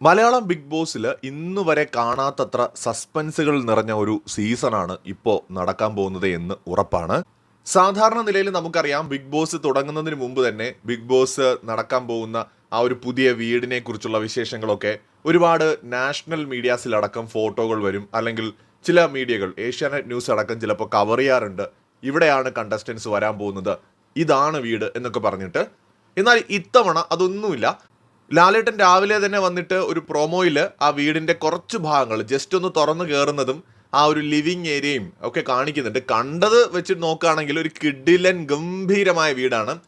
Malayalam big ബോസിൽ ഇന്ന് വരെ കാണാത്തത്ര സസ്പെൻസുകൾ നിറഞ്ഞ ഒരു സീസണാണ് ഇപ്പോൾ നടക്കാൻ പോകുന്നത് എന്ന് ഉറപ്പാണ്. സാധാരണ നിലയിൽ നമുക്കറിയാം ബിഗ് ബോസ് തുടങ്ങുന്നതിന് മുമ്പ് തന്നെ ബിഗ് ബോസ് നടക്കാൻ പോകുന്ന ആ ഒരു പുതിയ വീടിനെ കുറിച്ചുള്ള വിശേഷങ്ങളൊക്കെ ഒരുപാട് നാഷണൽ മീഡിയാസിലടക്കം ഫോട്ടോകൾ വരും അല്ലെങ്കിൽ ചില മീഡിയകൾ ഏഷ്യാനെറ്റ് ന്യൂസ് അടക്കം ചിലപ്പോൾ കവർ ചെയ്യാറുണ്ട്. ഇവിടെയാണ് കണ്ടസ്റ്റൻസ് വരാൻ പോകുന്നത്. ഇതാണ് വീട് എന്നൊക്കെ പറഞ്ഞിട്ട്. എന്നാൽ ഇത്തവണ അതൊന്നുമില്ല. ലാലേട്ടൻ രാവിലെ തന്നെ വന്നിട്ട് ഒരു പ്രൊമോയിൽ ആ വീടിന്റെ കുറച്ച് ഭാഗങ്ങൾ ജസ്റ്റ് ഒന്ന് തുറന്നു കയറുന്നതും ആ ഒരു ലിവിങ് ഏരിയയും ഒക്കെ കാണിക്കുന്നുണ്ട്. കണ്ടത് വെച്ച് നോക്കുകയാണെങ്കിൽ ഒരു കിഡിലൻ ഗംഭീരമായ വീടാണ്.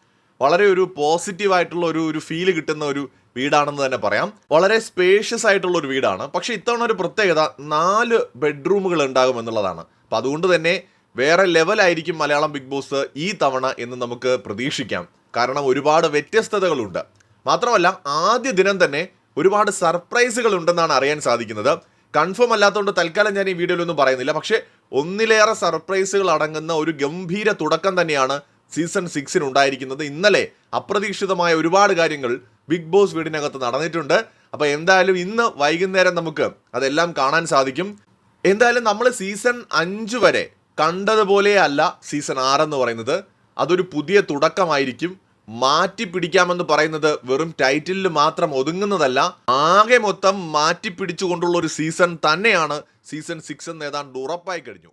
വളരെ ഒരു പോസിറ്റീവ് ആയിട്ടുള്ള ഒരു ഒരു ഫീൽ കിട്ടുന്ന ഒരു വീടാണെന്ന് തന്നെ പറയാം. വളരെ സ്പേഷ്യസ് ആയിട്ടുള്ള ഒരു വീടാണ്. പക്ഷേ ഇത്തവണ ഒരു പ്രത്യേകത നാല് ബെഡ്റൂമുകൾ ഉണ്ടാകും എന്നുള്ളതാണ്. അപ്പം അതുകൊണ്ട് തന്നെ വേറെ ലെവലായിരിക്കും മലയാളം ബിഗ് ബോസ് ഈ തവണ എന്ന് നമുക്ക് പ്രതീക്ഷിക്കാം. കാരണം ഒരുപാട് വ്യത്യസ്തതകളുണ്ട്. മാത്രമല്ല ആദ്യ ദിനം തന്നെ ഒരുപാട് സർപ്രൈസുകൾ ഉണ്ടെന്നാണ് അറിയാൻ സാധിക്കുന്നത്. കൺഫേം അല്ലാത്തതുകൊണ്ട് തൽക്കാലം ഞാൻ ഈ വീഡിയോയിലൊന്നും പറയുന്നില്ല. പക്ഷേ ഒന്നിലേറെ സർപ്രൈസുകൾ അടങ്ങുന്ന ഒരു ഗംഭീര തുടക്കം തന്നെയാണ് സീസൺ സിക്സിന് ഉണ്ടായിരിക്കുന്നത്. ഇന്നലെ അപ്രതീക്ഷിതമായ ഒരുപാട് കാര്യങ്ങൾ ബിഗ് ബോസ് വീടിനകത്ത് നടന്നിട്ടുണ്ട്. അപ്പോൾ എന്തായാലും ഇന്ന് വൈകുന്നേരം നമുക്ക് അതെല്ലാം കാണാൻ സാധിക്കും. എന്തായാലും നമ്മൾ സീസൺ അഞ്ച് വരെ കണ്ടതുപോലെ അല്ല സീസൺ ആറെന്ന് പറയുന്നത്. അതൊരു പുതിയ തുടക്കമായിരിക്കും. മാറ്റി പിടിക്കാമെന്ന് പറയുന്നത് വെറും ടൈറ്റിലിൽ മാത്രം ഒതുങ്ങുന്നതല്ല. ആകെ മൊത്തം മാറ്റി പിടിച്ചുകൊണ്ടുള്ള ഒരു സീസൺ തന്നെയാണ്. സീസൺ സിക്സ് എന്ന് ഏതാണ്ട് ഉറപ്പായി കഴിഞ്ഞു.